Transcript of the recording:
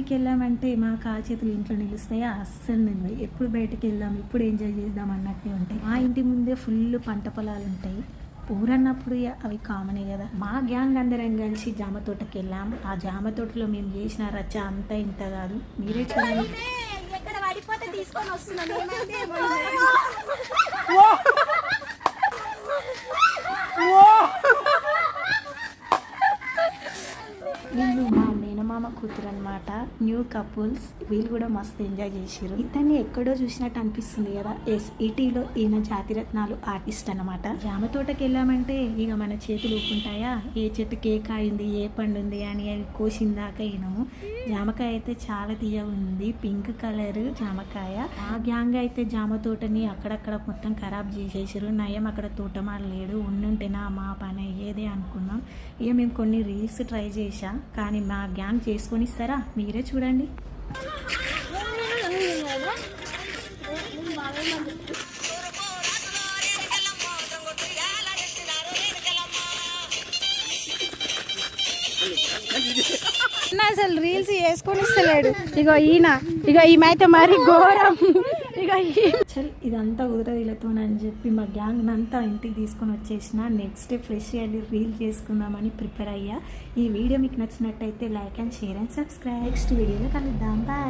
మూవీకి వెళ్ళామంటే మా కాలు చేతులు ఇంట్లో నిలుస్తాయా. అస్సలు నిలవయి ఎప్పుడు బయటకు వెళ్దాం ఎప్పుడు ఎంజాయ్ చేద్దాం అన్నట్టే ఉంటాయి. మా ఇంటి ముందే ఫుల్ పంట పొలాలు ఉంటాయి. ఊరన్నప్పుడు ఇక అవి కామనే కదా. మా గ్యాంగ్ అందరం కలిసి జామ తోటకి వెళ్ళాం. ఆ జామ తోటలో మేము చేసిన రచ్చ అంతా ఇంత కాదు. మీరే చూడండి. తీసుకొని వస్తున్నాను ఏమైంది వీళ్ళు మా కూతురు అనమాట న్యూ కపుల్స్ వీళ్ళు కూడా మస్తు ఎంజాయ్ చేసారు ఇతన్ని ఎక్కడో చూసినట్టు అనిపిస్తుంది కదా. ఎస్ ఈటీలో ఈయన జాతిరత్నాలు ఆర్టిస్ట్ అనమాట జామ తోటకి వెళ్ళామంటే ఇక మన చేతులు ఊపుకుంటాయా? ఏ చెట్టు కేక్ అయింది ఏ పండు ఉంది అని అవి కోసిందాక ఈయనము. జామకాయ అయితే చాలా తీయ ఉంది. పింక్ కలర్ జామకాయ. ఆ గ్యాంగ్ అయితే జామ తోటని అక్కడక్కడ మొత్తం ఖరాబ్ చేసేసారు నయం అక్కడ తోటమాల లేడు ఉండుంటేనా మా పని అయ్యేదే అనుకున్నాం. ఇక మేము కొన్ని రీల్స్ ట్రై చేశాం. కానీ మా గ్యాంగ్ చేసుకొని ఇస్తారా మీరే చూడండి. అసలు రీల్స్ వేసుకొని ఇస్తలేడు ఇగో ఈయన. ఇగో ఈమె అయితే మరి ఘోరం. ఇక చల్ ఇదంతా కుదరదు వీళ్ళతోనని చెప్పి మా గ్యాంగ్ అంతా ఇంటికి తీసుకొని వచ్చేసిన. నెక్స్ట్ డే ఫ్రెష్ వెళ్ళి రీల్ చేసుకుందామని ప్రిపేర్ అయ్యా. ఈ వీడియో మీకు నచ్చినట్టయితే like and share and subscribe next వీడియోలో కలుద్దాం. బాయ్